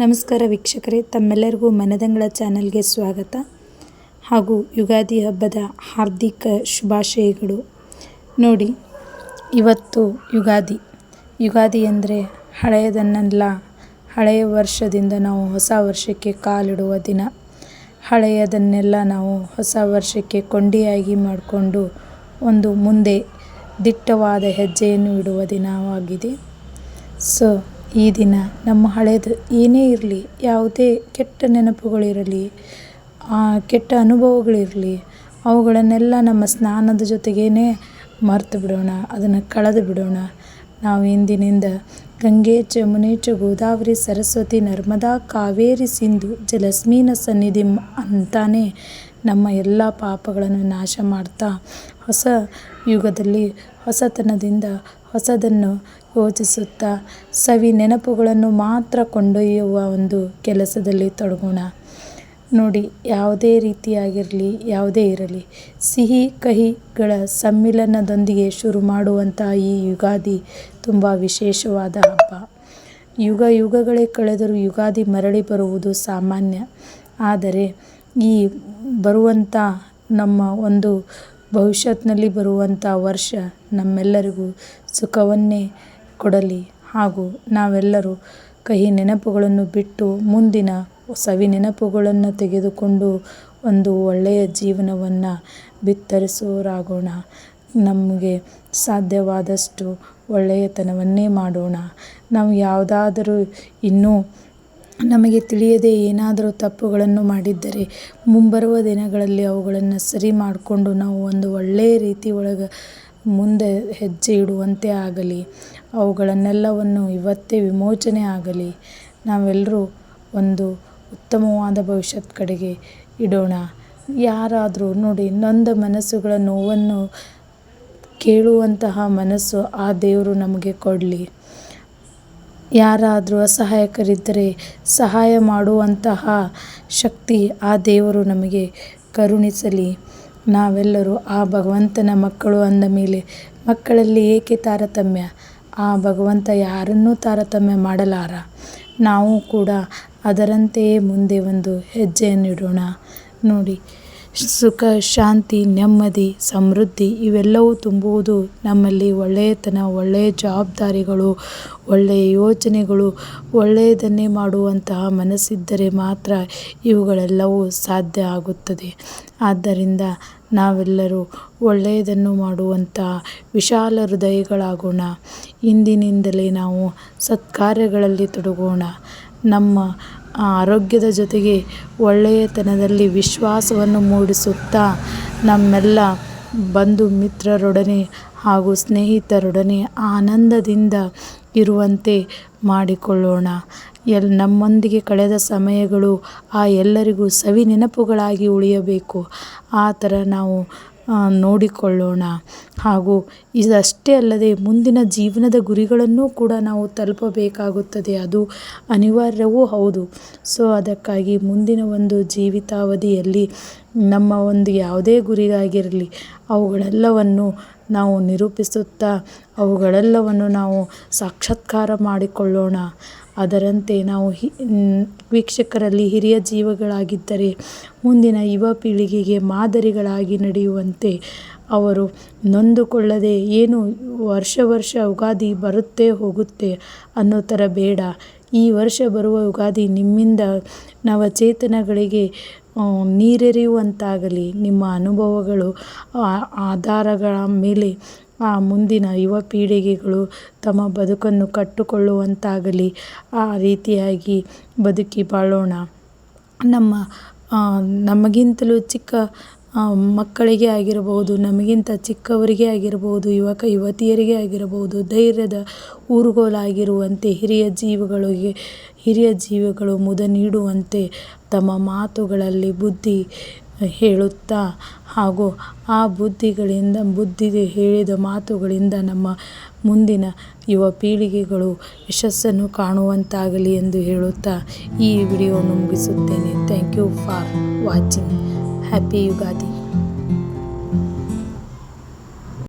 ನಮಸ್ಕಾರ ವೀಕ್ಷಕರೇ, ತಮ್ಮೆಲ್ಲರಿಗೂ ಮನದಂಗಳ ಚಾನಲ್ಗೆ ಸ್ವಾಗತ. ಹಾಗೂ ಯುಗಾದಿ ಹಬ್ಬದ ಹಾರ್ದಿಕ ಶುಭಾಶಯಗಳು. ನೋಡಿ, ಇವತ್ತು ಯುಗಾದಿ. ಯುಗಾದಿ ಅಂದರೆ ಹಳೆಯದನ್ನೆಲ್ಲ, ಹಳೆಯ ವರ್ಷದಿಂದ ನಾವು ಹೊಸ ವರ್ಷಕ್ಕೆ ಕಾಲಿಡುವ ದಿನ. ಹಳೆಯದನ್ನೆಲ್ಲ ನಾವು ಹೊಸ ವರ್ಷಕ್ಕೆ ಕೊಂಡಿಯಾಗಿ ಮಾಡಿಕೊಂಡು ಒಂದು ಮುಂದೆ ದಿಟ್ಟವಾದ ಹೆಜ್ಜೆಯನ್ನು ಇಡುವ ದಿನವಾಗಿದೆ. ಸೊ ಈ ದಿನ ನಮ್ಮ ಹಳೆಯದು ಏನೇ ಇರಲಿ, ಯಾವುದೇ ಕೆಟ್ಟ ನೆನಪುಗಳಿರಲಿ ಕೆಟ್ಟ ಅನುಭವಗಳಿರಲಿ, ಅವುಗಳನ್ನೆಲ್ಲ ನಮ್ಮ ಸ್ನಾನದ ಜೊತೆಗೇ ಮರೆತು ಬಿಡೋಣ, ಅದನ್ನು ಕಳೆದು ಬಿಡೋಣ. ನಾವು ಇಂದಿನಿಂದ ಗಂಗೆ ಜಮುನೆ ಚ ಗೋದಾವರಿ ಸರಸ್ವತಿ ನರ್ಮದಾ ಕಾವೇರಿ ಸಿಂಧು ಜಲಸ್ಮೀನ ಸನ್ನಿಧಿ ಅಂತಾನೆ ನಮ್ಮ ಎಲ್ಲ ಪಾಪಗಳನ್ನು ನಾಶ ಮಾಡ್ತಾ ಹೊಸ ಯುಗದಲ್ಲಿ ಹೊಸತನದಿಂದ ಹೊಸದನ್ನು ಯೋಚಿಸುತ್ತಾ ಸವಿ ನೆನಪುಗಳನ್ನು ಮಾತ್ರ ಕೊಂಡೊಯ್ಯುವ ಒಂದು ಕೆಲಸದಲ್ಲಿ ತೊಡಗೋಣ. ನೋಡಿ, ಯಾವುದೇ ರೀತಿಯಾಗಿರಲಿ, ಯಾವುದೇ ಇರಲಿ, ಸಿಹಿ ಕಹಿಗಳ ಸಮ್ಮಿಲನದೊಂದಿಗೆ ಶುರು ಮಾಡುವಂಥ ಈ ಯುಗಾದಿ ತುಂಬ ವಿಶೇಷವಾದ ಹಬ್ಬ. ಯುಗ ಯುಗಗಳೇ ಕಳೆದರೂ ಯುಗಾದಿ ಮರಳಿ ಬರುವುದು ಸಾಮಾನ್ಯ. ಆದರೆ ಈ ಬರುವಂಥ ನಮ್ಮ ಒಂದು ಭವಿಷ್ಯತ್ನಲ್ಲಿ ಬರುವಂಥ ವರ್ಷ ನಮ್ಮೆಲ್ಲರಿಗೂ ಸುಖವನ್ನೇ ಕೊಡಲಿ. ಹಾಗೂ ನಾವೆಲ್ಲರೂ ಕಹಿ ನೆನಪುಗಳನ್ನು ಬಿಟ್ಟು ಮುಂದಿನ ಸವಿ ನೆನಪುಗಳನ್ನು ತೆಗೆದುಕೊಂಡು ಒಂದು ಒಳ್ಳೆಯ ಜೀವನವನ್ನು ಬಿತ್ತರಿಸೋರಾಗೋಣ. ನಮಗೆ ಸಾಧ್ಯವಾದಷ್ಟು ಒಳ್ಳೆಯತನವನ್ನೇ ಮಾಡೋಣ. ನಾವು ಯಾವುದಾದರೂ ಇನ್ನೂ ನಮಗೆ ತಿಳಿಯದೆ ಏನಾದರೂ ತಪ್ಪುಗಳನ್ನು ಮಾಡಿದ್ದರೆ ಮುಂಬರುವ ದಿನಗಳಲ್ಲಿ ಅವುಗಳನ್ನು ಸರಿ ಮಾಡಿಕೊಂಡು ನಾವು ಒಂದು ಒಳ್ಳೆಯ ರೀತಿ ಒಳಗೆ ಮುಂದೆ ಹೆಜ್ಜೆ ಇಡುವಂತೆ ಆಗಲಿ, ಅವುಗಳನ್ನೆಲ್ಲವನ್ನು ಇವತ್ತೇ ವಿಮೋಚನೆ ಆಗಲಿ, ನಾವೆಲ್ಲರೂ ಒಂದು ಉತ್ತಮವಾದ ಭವಿಷ್ಯದ ಕಡೆಗೆ ಇಡೋಣ. ಯಾರಾದರೂ ನೋಡಿ, ನೊಂದ ಮನಸ್ಸುಗಳ ನೋವನ್ನು ಕೇಳುವಂತಹ ಮನಸ್ಸು ಆ ದೇವರು ನಮಗೆ ಕೊಡಲಿ. ಯಾರಾದರೂ ಅಸಹಾಯಕರಿದ್ದರೆ ಸಹಾಯ ಮಾಡುವಂತಹ ಶಕ್ತಿ ಆ ದೇವರು ನಮಗೆ ಕರುಣಿಸಲಿ. ನಾವೆಲ್ಲರೂ ಆ ಭಗವಂತನ ಮಕ್ಕಳು ಅಂದ ಮೇಲೆ ಮಕ್ಕಳಲ್ಲಿ ಏಕೆ ತಾರತಮ್ಯ? ಆ ಭಗವಂತ ಯಾರನ್ನೂ ತಾರತಮ್ಯ ಮಾಡಲಾರ? ನಾವು ಕೂಡ ಅದರಂತೆಯೇ ಮುಂದೆ ಒಂದು ಹೆಜ್ಜೆಯನ್ನಿಡೋಣ. ನೋಡಿ ಸುಖ, ಶಾಂತಿ, ನೆಮ್ಮದಿ, ಸಮೃದ್ಧಿ ಇವೆಲ್ಲವೂ ತುಂಬುವುದು ನಮ್ಮಲ್ಲಿ ಒಳ್ಳೆಯತನ, ಒಳ್ಳೆಯ ಜವಾಬ್ದಾರಿಗಳು, ಒಳ್ಳೆಯ ಯೋಚನೆಗಳು ಒಳ್ಳೆಯದನ್ನೇ ಮಾಡುವಂತಹ ಮನಸ್ಸಿದ್ದರೆ ಮಾತ್ರ ಇವುಗಳೆಲ್ಲವೂ ಸಾಧ್ಯ ಆಗುತ್ತದೆ. ಆದ್ದರಿಂದ ನಾವೆಲ್ಲರೂ ಒಳ್ಳೆಯದನ್ನು ಮಾಡುವಂತಹ ವಿಶಾಲ ಹೃದಯಗಳಾಗೋಣ. ಇಂದಿನಿಂದಲೇ ನಾವು ಸತ್ಕಾರ್ಯಗಳಲ್ಲಿ ತೊಡಗೋಣ. ನಮ್ಮ ಆರೋಗ್ಯದ ಜೊತೆಗೆ ಒಳ್ಳೆಯತನದಲ್ಲಿ ವಿಶ್ವಾಸವನ್ನು ಮೂಡಿಸುತ್ತಾ ನಮ್ಮೆಲ್ಲ ಬಂಧು ಮಿತ್ರರೊಡನೆ ಹಾಗೂ ಸ್ನೇಹಿತರೊಡನೆ ಆನಂದದಿಂದ ಇರುವಂತೆ ಮಾಡಿಕೊಳ್ಳೋಣ. ಎಲ್, ನಮ್ಮೊಂದಿಗೆ ಕಳೆದ ಸಮಯಗಳು ಆ ಎಲ್ಲರಿಗೂ ಸವಿ ನೆನಪುಗಳಾಗಿ ಉಳಿಯಬೇಕು. ಆ ಥರ ನಾವು ನೋಡಿಕೊಳ್ಳೋಣ. ಹಾಗೂ ಇದಷ್ಟೇ ಅಲ್ಲದೆ ಮುಂದಿನ ಜೀವನದ ಗುರಿಗಳನ್ನೂ ಕೂಡ ನಾವು ತಲುಪಬೇಕಾಗುತ್ತದೆ. ಅದು ಅನಿವಾರ್ಯವೂ ಹೌದು. ಸೊ, ಅದಕ್ಕಾಗಿ ಮುಂದಿನ ಒಂದು ಜೀವಿತಾವಧಿಯಲ್ಲಿ ನಮ್ಮ ಒಂದು ಯಾವುದೇ ಗುರಿಗಾಗಿರಲಿ, ಅವುಗಳೆಲ್ಲವನ್ನು ನಾವು ನಿರೂಪಿಸುತ್ತಾ ಅವುಗಳೆಲ್ಲವನ್ನು ನಾವು ಸಾಕ್ಷಾತ್ಕಾರ ಮಾಡಿಕೊಳ್ಳೋಣ. ಅದರಂತೆ ನಾವು ಹಿ ವೀಕ್ಷಕರಲ್ಲಿ ಹಿರಿಯ ಜೀವಗಳಾಗಿದ್ದರೆ ಮುಂದಿನ ಯುವ ಪೀಳಿಗೆಗೆ ಮಾದರಿಗಳಾಗಿ ನಡೆಯುವಂತೆ ಅವರು ನೊಂದುಕೊಳ್ಳದೆ ಏನು ವರ್ಷ ವರ್ಷ ಯುಗಾದಿ ಬರುತ್ತೆ ಹೋಗುತ್ತೆ ಅನ್ನೋ ಥರ ಬೇಡ. ಈ ವರ್ಷ ಬರುವ ಯುಗಾದಿ ನಿಮ್ಮಿಂದ ನವಚೇತನಗಳಿಗೆ ನೀರೆರೆಯುವಂತಾಗಲಿ, ನಿಮ್ಮ ಅನುಭವಗಳು ಆಧಾರಗಳ ಮೇಲೆ, ಆ, ಮುಂದಿನ ಯುವ ಪೀಳಿಗೆಗಳು ತಮ್ಮ ಬದುಕನ್ನು ಕಟ್ಟಿಕೊಳ್ಳುವಂತಾಗಲಿ, ಆ ರೀತಿಯಾಗಿ ಬದುಕಿ ಬಾಳೋಣ. ನಮ್ಮ ನಮಗಿಂತಲೂ ಚಿಕ್ಕ ಮಕ್ಕಳಿಗೆ ಆಗಿರಬಹುದು ನಮಗಿಂತ ಚಿಕ್ಕವರಿಗೆ ಆಗಿರಬಹುದು ಯುವಕ, ಯುವತಿಯರಿಗೆ ಆಗಿರಬಹುದು ಧೈರ್ಯದ ಊರುಗೋಲಾಗಿರುವಂತೆ ಹಿರಿಯ ಜೀವಿಗಳಿಗೆ, ಹಿರಿಯ ಜೀವಗಳು ಮುದ ನೀಡುವಂತೆ ತಮ್ಮ ಮಾತುಗಳಲ್ಲಿ ಬುದ್ಧಿ ಹೇಳುತ್ತಾ ಹಾಗೂ ಆ ಬುದ್ಧಿಗಳಿಂದ, ಬುದ್ಧಿ ಹೇಳಿದ ಮಾತುಗಳಿಂದ ನಮ್ಮ ಮುಂದಿನ ಯುವ ಪೀಳಿಗೆಗಳು ಯಶಸ್ಸನ್ನು ಕಾಣುವಂತಾಗಲಿ ಎಂದು ಹೇಳುತ್ತಾ ಈ ವಿಡಿಯೋವನ್ನು ಮುಗಿಸುತ್ತೇನೆ. Thank you for watching happy Ugadi